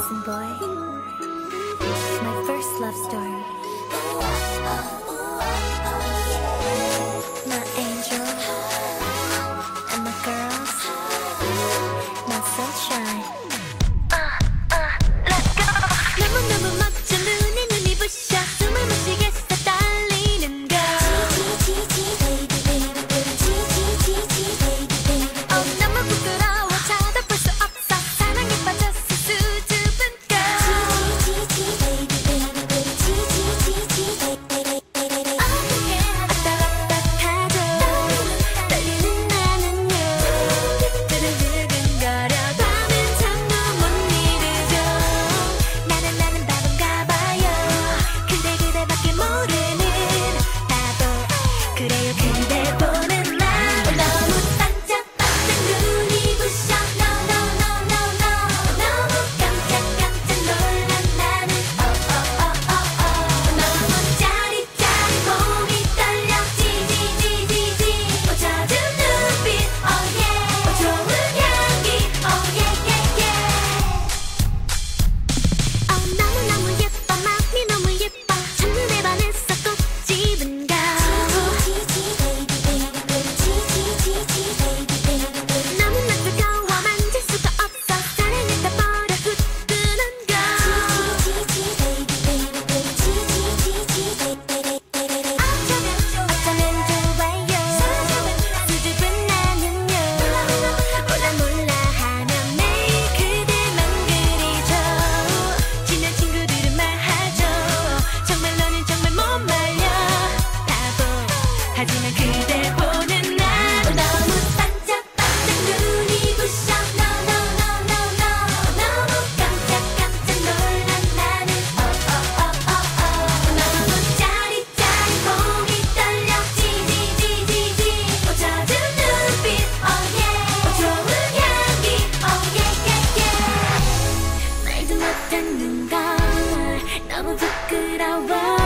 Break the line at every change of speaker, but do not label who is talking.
Listen, boy. My first love story. 너무 부끄러워.